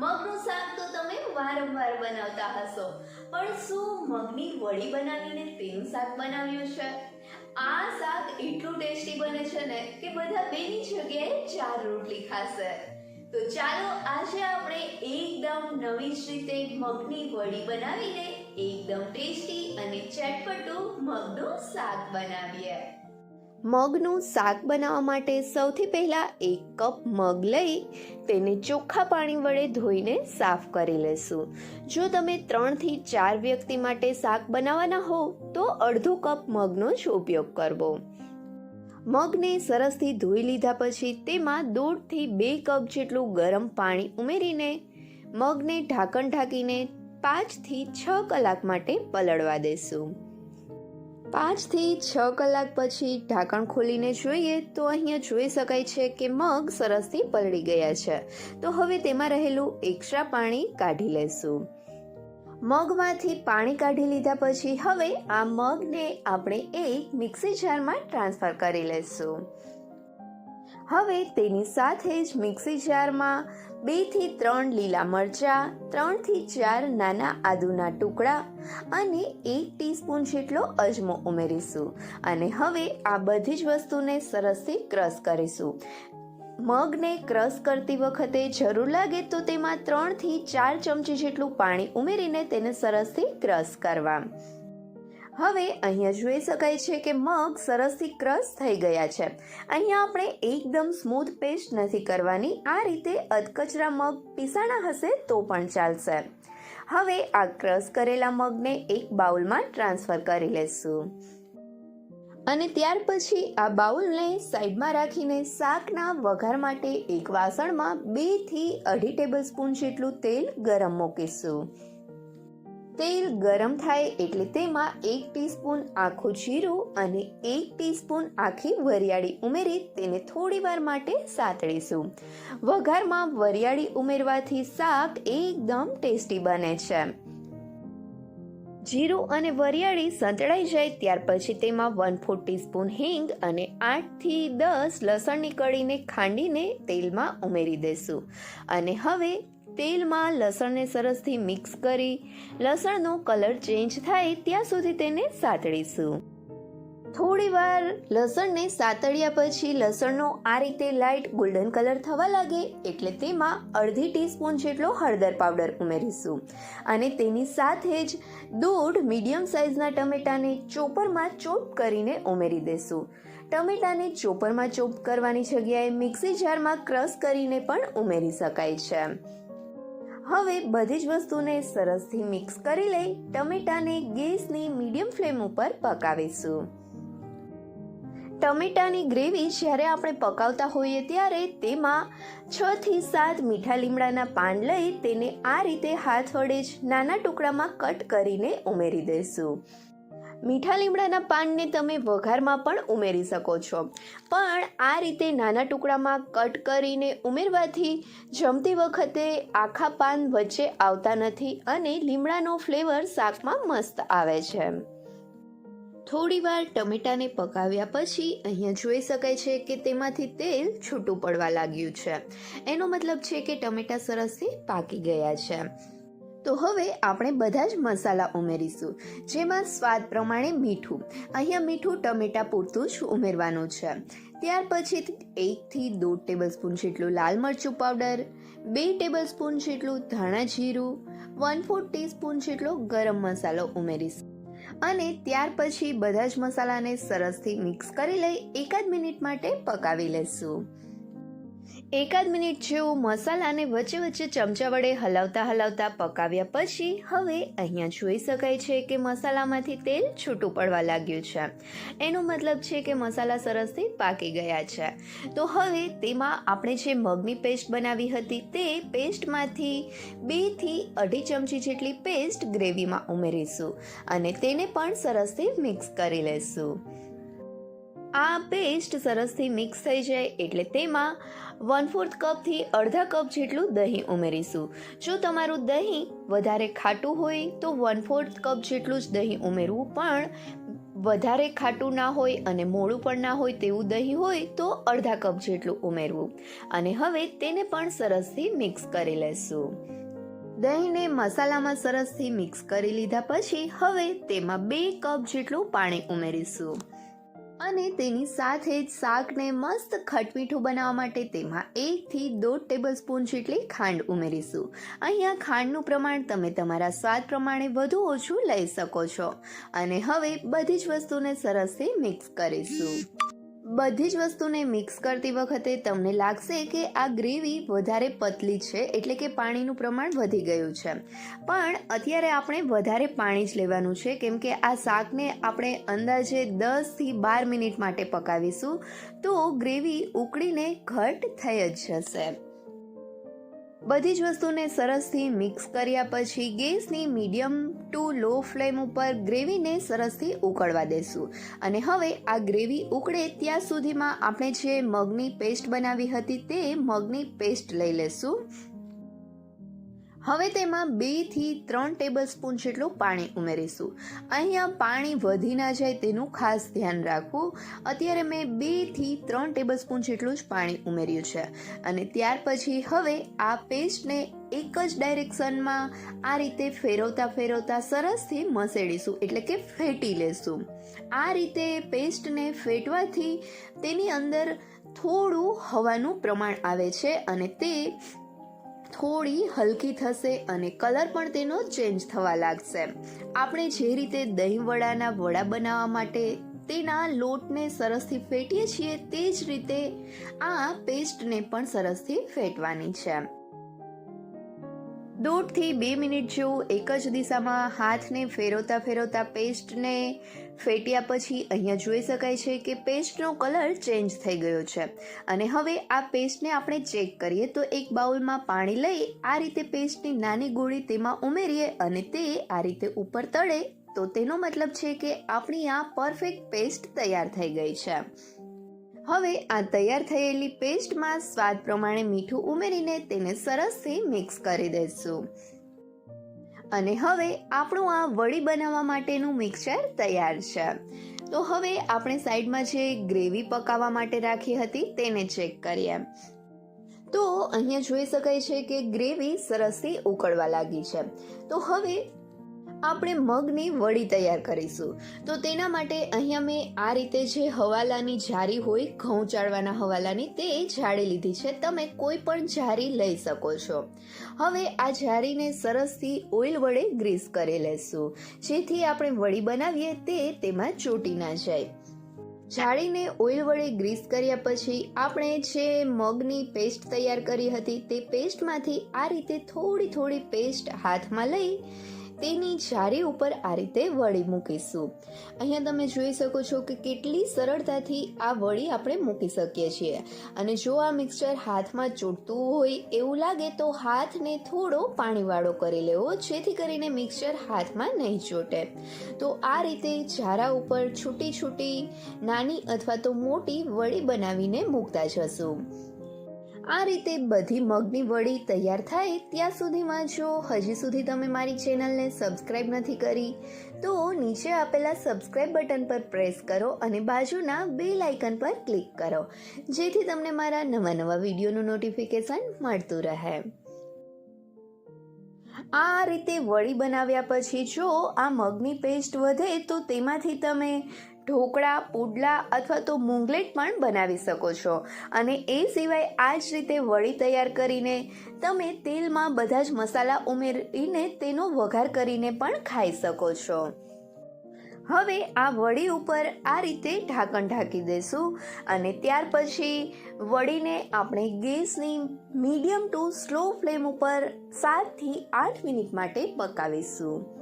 મગનું શાક તો તમે વારંવાર બનાવતા હશો. પણ શું મગની વડી બનાવીને તેનું શાક બનાવ્યું છે? આ શાક એટલું ટેસ્ટી બને છે ને કે બધા બેની જગ્યાએ ચાર રોટલી ખાશે. તો ચાલો આજે આપણે એકદમ નવી રીતે મગની વડી બનાવીને એકદમ ટેસ્ટી અને ચટપટું મગનું શાક બનાવીએ. મગનું શાક બનાવવા માટે સૌથી પહેલાં એક કપ મગ લઈ તેને ચોખ્ખા પાણી વડે ધોઈને સાફ કરી લેશું. જો તમે ત્રણથી ચાર વ્યક્તિ માટે શાક બનાવવાના હો, તો અડધો કપ મગનો જ ઉપયોગ કરવો. મગને સરસથી ધોઈ લીધા પછી તેમાં દોઢથી બે કપ જેટલું ગરમ પાણી ઉમેરીને મગને ઢાંકણ ઢાંકીને પાંચથી છ કલાક માટે પલળવા દેશું. પાંચથી છ કલાક પછી ઢાંકણ ખોલીને જોઈએ તો અહીંયા જોઈ શકાય છે કે મગ સરસથી પલળી ગયા છે. તો હવે તેમાં રહેલું એક્સ્ટ્રા પાણી કાઢી લેશું. મગમાંથી પાણી કાઢી લીધા પછી હવે આ મગને આપણે એક મિક્સી જારમાં ટ્રાન્સફર કરી લેશું. હવે તેની સાથે જ મિક્સી જારમાં બેથી ત્રણ લીલા મરચાં, ત્રણથી ચાર નાના આદુના ટુકડા અને એક ટીસ્પૂન જેટલો અજમો ઉમેરીશું. અને હવે આ બધી જ વસ્તુને સરસથી ક્રશ કરીશું. મગને ક્રશ કરતી વખતે જરૂર લાગે તો તેમાં ત્રણથી ચાર ચમચી જેટલું પાણી ઉમેરીને તેને સરસથી ક્રશ કરવા. હવે અહીંયા જોઈ શકાય છે કે મગ સરસથી ક્રશ થઈ ગયા છે. અહીંયા આપણે એકદમ સ્મૂથ પેસ્ટ નથી કરવાની. આ રીતે અધકચરા મગ પીસાણા હશે તો પણ ચાલશે. હવે આ ક્રશ કરેલા મગને એક બાઉલમાં ટ્રાન્સફર કરી લેશું. અને ત્યાર પછી આ બાઉલને સાઈડમાં રાખીને શાકના વઘાર માટે એક વાસણમાં બેથી અઢી ટેબલ સ્પૂન જેટલું તેલ ગરમ મૂકીશું. તેલ ગરમ થાય એટલે તેમાં એક ટીસ્પૂન આખું જીરું અને એક ટીસ્પૂન આખી વરિયાળી ઉમેરી તેને થોડીવાર માટે સાતળીશું. વઘારમાં વરિયાળી ઉમેરવાથી શાક એકદમ ટેસ્ટી બને છે. જીરું અને વરિયાળી સંતળાઈ જાય ત્યાર પછી તેમાં વન ફોર ટીસ્પૂન હિંગ અને આઠથી દસ લસણની કળીને ખાંડીને તેલમાં ઉમેરી દેશું. અને હવે તેલમાં લસણને સરસથી મિક્સ કરી લસણનો કલર ચેન્જ થાય ત્યાં સુધી તેને સાતળીશું. થોડી વાર લસણને સાતળ્યા પછી લસણનો આ રીતે લાઇટ ગોલ્ડન કલર થવા લાગે એટલે તેમાં અડધી ટીસ્પૂન જેટલો હળદર પાવડર ઉમેરીશું. અને તેની સાથે જ દોઢ મીડિયમ સાઇઝના ટમેટાને ચોપરમાં ચોપ કરીને ઉમેરી દેશું. ટમેટાને ચોપરમાં ચોપ કરવાની જગ્યાએ મિક્સી જારમાં ક્રશ કરીને પણ ઉમેરી શકાય છે. હવે બધી જ વસ્તુને સરસથી મિક્સ કરી લઈ ટમેટાને ગેસની મીડિયમ ફ્લેમ ઉપર પકાવીશું. ટમેટાની ગ્રેવી જ્યારે આપણે પકાવતા હોઈએ ત્યારે તેમાં છ થી સાત મીઠા લીમડાના પાન લઈ તેને આ રીતે હાથ વડે જ નાના ટુકડામાં કટ કરીને ઉમેરી દઈશું. મીઠા લીમડાના પાનને તમે વઘારમાં પણ ઉમેરી શકો છો. પણ આ રીતે નાના ટુકડામાં કટ કરીને ઉમેરવાથી જમતી વખતે આખા પાન વચ્ચે આવતા નથી અને લીમડાનો ફ્લેવર શાકમાં મસ્ત આવે છે. થોડીવાર ટમેટાને પકાવ્યા પછી અહીંયા જોઈ શકાય છે કે તેમાંથી તેલ છૂટું પડવા લાગ્યું છે. એનો મતલબ છે કે ટમેટા સરસથી પાકી ગયા છે. તો હવે આપણે બધા જ મસાલા ઉમેરીશું. જેમાં સ્વાદ પ્રમાણે મીઠું. અહીંયા મીઠું ટમેટા પૂરતું જ ઉમેરવાનું છે. ત્યાર પછી એકથી દોઢ ટેબલ સ્પૂન જેટલું લાલ મરચું પાવડર, બે ટેબલ સ્પૂન જેટલું ધાણા જીરું, વન ફોર ટીસ્પૂન જેટલો ગરમ મસાલો ઉમેરીશું. અને ત્યાર પછી બધા જ મસાલાને સરસથી મિક્સ કરી લઈ એકાદ મિનિટ માટે પકાવી લેશું. એકાદ મિનિટ જેવું મસાલાને વચ્ચે વચ્ચે ચમચા વડે હલાવતા હલાવતા પકાવ્યા પછી હવે અહીંયા જોઈ શકાય છે કે મસાલામાંથી તેલ છૂટું પડવા લાગ્યું છે. એનો મતલબ છે કે મસાલા સરસથી પાકી ગયા છે. તો હવે તેમાં આપણે જે મગની પેસ્ટ બનાવી હતી તે પેસ્ટમાંથી બેથી અઢી ચમચી જેટલી પેસ્ટ ગ્રેવીમાં ઉમેરીશું અને તેને પણ સરસથી મિક્સ કરી લેશું. આ પેસ્ટ સરસથી મિક્સ થઈ જાય એટલે તેમાં વન ફોર્થ કપથી અડધા કપ જેટલું દહીં ઉમેરીશું. જો તમારું દહીં વધારે ખાટું હોય, તો વન ફોર્થ કપ જેટલું જ દહીં ઉમેરવું પણ વધારે ખાટું ના હોય અને મોડું પણ ના હોય તેવું દહીં હોય, તો અડધા કપ જેટલું ઉમેરવું. અને હવે તેને પણ સરસથી મિક્સ કરી લેશું. દહીંને મસાલામાં સરસથી મિક્સ કરી લીધા પછી હવે તેમાં બે કપ જેટલું પાણી ઉમેરીશું. અને તેની સાથે જ શાકને મસ્ત ખટમીઠું બનાવવા માટે તેમાં એકથી દોઢ ટેબલ સ્પૂન જેટલી ખાંડ ઉમેરીશું. અહીંયા ખાંડનું પ્રમાણ તમે તમારા સ્વાદ પ્રમાણે વધુ ઓછું લઈ શકો છો. અને હવે બધી જ વસ્તુને સરસથી મિક્સ કરીશું. બધી જ વસ્તુને મિક્સ કરતી વખતે તમને લાગશે કે આ ગ્રેવી વધારે પતલી છે, એટલે કે પાણીનું પ્રમાણ વધી ગયું છે. પણ અત્યારે આપણે વધારે પાણી જ લેવાનું છે, કેમ કે આ શાકને આપણે અંદાજે દસથી બાર મિનિટ માટે પકાવીશું, તો ગ્રેવી ઉકળીને ઘટ થઈ જ જશે. બધી જ વસ્તુને સરસથી મિક્સ કર્યા પછી ગેસની મીડિયમ ટુ લો ફ્લેમ ઉપર ગ્રેવીને સરસથી ઉકળવા દેશું. અને હવે આ ગ્રેવી ઉકળે ત્યાં સુધીમાં આપણે જે મગની પેસ્ટ બનાવી હતી તે મગની પેસ્ટ લઈ લેશું. હવે તેમાં બેથી ત્રણ ટેબલ સ્પૂન જેટલું પાણી ઉમેરીશું. અહીંયા પાણી વધી ના જાય તેનું ખાસ ધ્યાન રાખવું. અત્યારે મેં બેથી ત્રણ ટેબલ સ્પૂન જેટલું જ પાણી ઉમેર્યું છે. અને ત્યાર પછી હવે આ પેસ્ટને એક જ ડાયરેક્શનમાં આ રીતે ફેરવતા ફેરવતા સરસથી મસેડીશું, એટલે કે ફેટી લેશું. આ રીતે પેસ્ટને ફેટવાથી તેની અંદર થોડું હવાનું પ્રમાણ આવે છે અને તે થોડી હલકી થશે અને કલર પણ તેનો ચેન્જ થવા લાગશે. આપણે જે રીતે દહીં વડાના વડા બનાવવા માટે તેના લોટને સરસથી ફેટીએ છીએ, તે જ રીતે આ પેસ્ટને પણ સરસથી ફેટવાની છે. દોઢથી બે મિનિટ જેવું એક જ દિશામાં હાથને ફેરવતા ફેરવતા પેસ્ટને ફેટ્યા પછી અહીંયા જોઈ શકાય છે કે પેસ્ટનો કલર ચેન્જ થઈ ગયો છે. અને હવે આ પેસ્ટને આપણે ચેક કરીએ તો એક બાઉલમાં પાણી લઈ આ રીતે પેસ્ટની નાની ગોળી તેમાં ઉમેરીએ અને તે આ રીતે ઉપર તળે તો તેનો મતલબ છે કે આપણી આ પરફેક્ટ પેસ્ટ તૈયાર થઈ ગઈ છે. હવે આ તૈયાર થયેલી પેસ્ટમાં સ્વાદ પ્રમાણે મીઠું ઉમેરીને તેને સરસથી મિક્સ કરી દઈશું. અને હવે આપણું આ વડી બનાવવા માટેનું મિક્સચર તૈયાર છે. તો હવે આપણે સાઈડમાં જે ગ્રેવી પકાવવા માટે રાખી હતી તેને ચેક કરીએ. તો અહીંયા જોઈ શકાય છે કે ગ્રેવી સરસથી ઉકળવા લાગી છે. તો હવે આપણે મગની વડી તૈયાર કરીશું. તો તેના માટે અહીંયા મેં આ રીતે જે હવાલાની જારી હોય, ઘઉં ચાળવાના હવાલાની, તે જાળી લીધી છે. તમે કોઈ પણ જારી લઈ શકો છો. હવે આ જારીને સરસથી ઓઇલ વડે ગ્રીસ કરી લેશું. જેથી આપણે વડી બનાવીએ તે તેમાં ચોટી ના જાય. જાળીને ઓઇલ વડે ગ્રીસ કર્યા પછી આપણે જે મગની પેસ્ટ તૈયાર કરી હતી તે પેસ્ટમાંથી આ રીતે થોડી થોડી પેસ્ટ હાથમાં લઈ તેની જારી ઉપર આ રીતે વળી મૂકીશું. અહીંયા તમે જોઈ શકો છો કે કેટલી સરળતાથી આ વળી આપણે મૂકી શકીએ છીએ. અને જો આ મિક્સચર હાથમાં ચોટતું હોય એવું લાગે તો હાથને થોડો પાણીવાળો કરી લેવો, જેથી કરીને મિક્સચર હાથમાં નહીં ચોટે. તો આ રીતે જારા ઉપર છૂટી છૂટી નાની અથવા તો મોટી વળી બનાવીને મૂકતા જશું. આ રીતે બધી મગની વડી તૈયાર થાય ત્યાં સુધીમાં જો હજી સુધી તમે મારી ચેનલને સબસ્ક્રાઇબ નથી કરી તો નીચે આપેલા સબસ્ક્રાઇબ બટન પર પ્રેસ કરો અને બાજુના બેલ આઇકન પર ક્લિક કરો, જેથી તમને મારા નવા નવા વિડીયોનું નોટિફિકેશન મળતું રહે. આ રીતે વડી બનાવ્યા પછી જો આ મગની પેસ્ટ વધે તો તેમાંથી તમે ઢોકળા, પુડલા અથવા તો મુંગલેટ પણ બનાવી શકો છો. અને એ સિવાય આ જ રીતે વડી તૈયાર કરીને તમે તેલમાં બધા જ મસાલા ઉમેરીને તેનો વઘાર કરીને પણ ખાઈ શકો છો. હવે આ વડી ઉપર આ રીતે ઢાંકણ ઢાંકી દઈશું અને ત્યાર પછી વડીને આપણે ગેસની મીડિયમ ટુ સ્લો ફ્લેમ ઉપર સાતથી આઠ મિનિટ માટે પકાવીશું.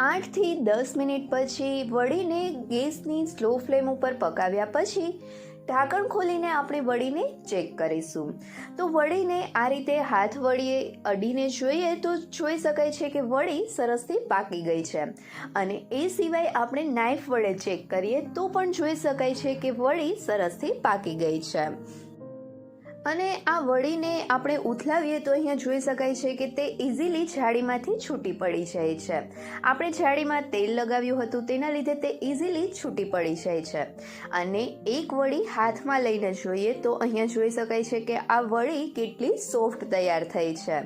આઠથી દસ મિનિટ પછી વડીને ગેસની સ્લો ફ્લેમ ઉપર પકાવ્યા પછી ઢાંકણ ખોલીને આપણે વડીને ચેક કરીશું. તો વડીને આ રીતે હાથ વડીએ અડીને જોઈએ તો જોઈ શકાય છે કે વડી સરસથી પાકી ગઈ છે. અને એ સિવાય આપણે નાઇફ વડે ચેક કરીએ તો પણ જોઈ શકાય છે કે વડી સરસથી પાકી ગઈ છે. અને આ વડીને આપણે ઉથલાવીએ તો અહીંયા જોઈ શકાય છે કે તે ઇઝીલી જાળીમાંથી છૂટી પડી જાય છે. આપણે જાળીમાં તેલ લગાવ્યું હતું, તેના લીધે તે ઇઝીલી છૂટી પડી જાય છે. અને એક વડી હાથમાં લઈને જોઈએ તો અહીંયા જોઈ શકાય છે કે આ વળી કેટલી સોફ્ટ તૈયાર થઈ છે.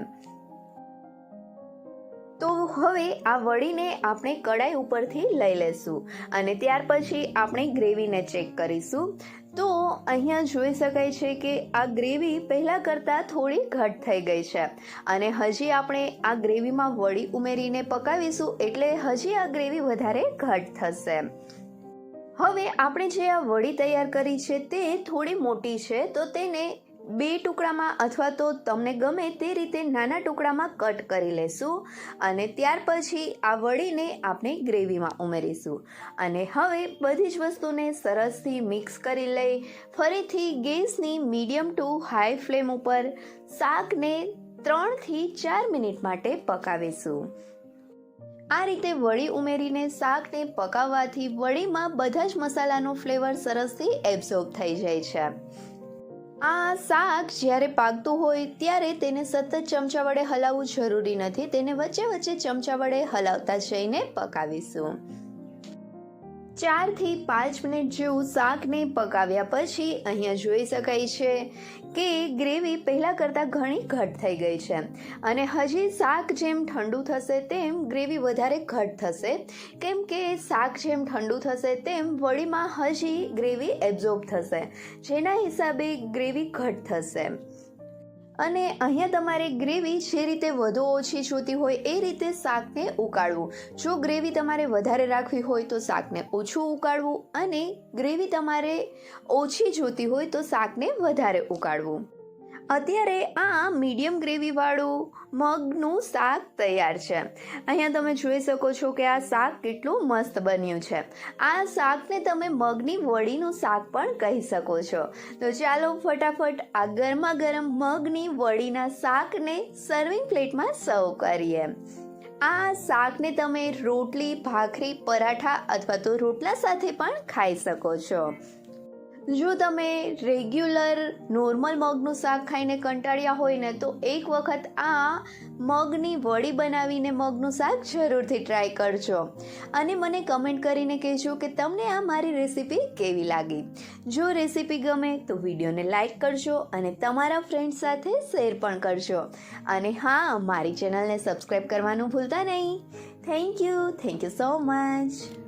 તો હવે આ વળીને આપણે કડાઈ ઉપરથી લઈ લેશું અને ત્યાર પછી આપણે ગ્રેવીને ચેક કરીશું. અહીંયા જોઈ શકાય છે કે આ ગ્રેવી પહેલાં કરતાં થોડી ઘટ થઈ ગઈ છે. અને હજી આપણે આ ગ્રેવીમાં વડી ઉમેરીને પકાવીશું એટલે હજી આ ગ્રેવી વધારે ઘટ થશે. હવે આપણે જે આ વડી તૈયાર કરી છે તે થોડી મોટી છે તો તેને બે ટુકડામાં અથવા તો તમને ગમે તે રીતે નાના ટુકડામાં કટ કરી લેશું અને ત્યાર પછી આ વળીને આપણે ગ્રેવીમાં ઉમેરીશું. અને હવે બધી જ વસ્તુને સરસથી મિક્સ કરી લઈ, ફરીથી ગેસની મીડિયમ ટુ હાઈ ફ્લેમ ઉપર શાકને ત્રણથી ચાર મિનિટ માટે પકાવીશું. આ રીતે વડી ઉમેરીને શાકને પકાવવાથી વડીમાં બધા જ મસાલાનો ફ્લેવર સરસથી એબ્ઝોર્બ થઈ જાય છે. આ શાક જ્યારે પાકતું હોય ત્યારે તેને સતત ચમચા વડે હલાવવું જરૂરી નથી. તેને વચ્ચે વચ્ચે ચમચા વડે હલાવતા જઈને પકાવીશું. ચારથી પાંચ મિનિટ જેવું શાકને પકાવ્યા પછી અહીંયા જોઈ શકાય છે કે ગ્રેવી પહેલાં કરતાં ઘણી ઘટ થઈ ગઈ છે. અને હજી શાક જેમ ઠંડુ થશે તેમ ગ્રેવી વધારે ઘટ થશે. કેમ કે શાક જેમ ઠંડુ થશે તેમ વળીમાં હજી ગ્રેવી એબ્ઝોર્બ થશે. જેના હિસાબે ગ્રેવી ઘટ થશે. અને અહીંયા તમારે ગ્રેવી જે રીતે વધુ ઓછી જોતી હોય એ રીતે શાકને ઉકાળવું. જો ગ્રેવી તમારે વધારે રાખવી હોય તો શાકને ઓછું ઉકાળવું અને ગ્રેવી તમારે ઓછી જોતી હોય તો શાકને વધારે ઉકાળવું. અત્યારે આ મીડિયમ ગ્રેવીવાળું મગનું શાક તૈયાર છે. અહીંયા તમે જોઈ શકો છો કે આ શાક કેટલું મસ્ત બન્યું છે. આ શાકને તમે મગની વડીનું શાક પણ કહી શકો છો. તો ચાલો ફટાફટ આ ગરમા ગરમ મગની વડીના શાકને સર્વિંગ પ્લેટમાં સર્વ કરીએ. આ શાકને તમે રોટલી, ભાખરી, પરાઠા અથવા તો રોટલા સાથે પણ ખાઈ શકો છો. જો તમે રેગ્યુલર નોર્મલ મગનું શાક ખાઈને કંટાળ્યા હોય ને, તો એક વખત આ મગની વડી બનાવીને મગનું શાક જરૂરથી ટ્રાય કરજો. અને મને કમેન્ટ કરીને કહેજો કે તમને આ મારી રેસીપી કેવી લાગી? જો રેસીપી ગમે તો વિડીયોને લાઈક કરજો અને તમારા ફ્રેન્ડ્સ સાથે શેર પણ કરજો. અને હા, મારી ચેનલને સબસ્ક્રાઈબ કરવાનું ભૂલતા નહીં. Thank you thank you so much